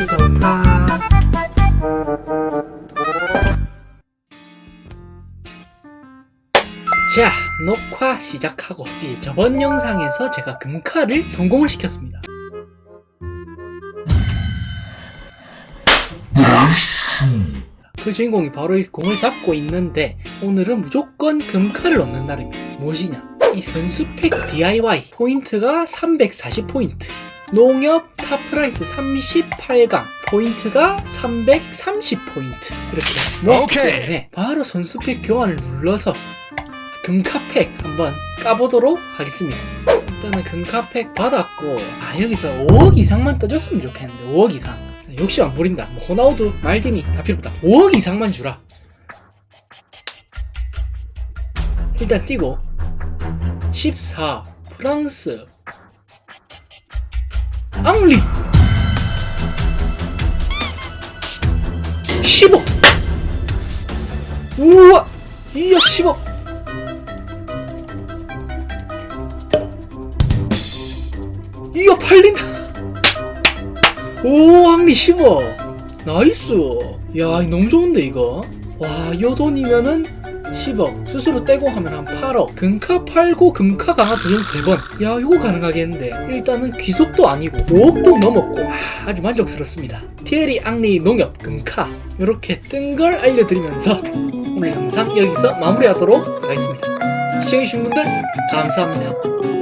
날씨 좋다. 자, 녹화 시작하고 이제 저번 영상에서 제가 금카를 성공을 시켰습니다. 그 주인공이 바로 이 공을 잡고 있는데 오늘은 무조건 금카를 넣는 날입니다. 무엇이냐? 이 선수팩 DIY 포인트가 340포인트 농협 탑프라이스 38강. 포인트가 330포인트. 이렇게 모았기 오케이. 때문에 바로 선수팩 교환을 눌러서 금카팩 한번 까보도록 하겠습니다. 일단은 금카팩 받았고 아 여기서 5억 이상만 떠줬으면 좋겠는데 5억 이상. 욕심 안 부린다. 뭐 호나우두 말디니 다 필요 없다. 5억 이상만 주라. 일단 띄고. 14 프랑스 앙리 10억 우와 이야 10억 이야 팔린다. 오 앙리 10억 나이스. 야 너무 좋은데 이거. 와이 돈이면은 10억 스스로 떼고 하면 한 8억. 금카 팔고 금카 강화 도전 3번. 야 이거 가능하겠는데. 일단은 귀속도 아니고 5억도 넘었고. 아, 아주 만족스럽습니다. 티에리 앙리 농협 금카. 이렇게 뜬 걸 알려드리면서 오늘 영상 여기서 마무리하도록 하겠습니다. 시청해주신 분들 감사합니다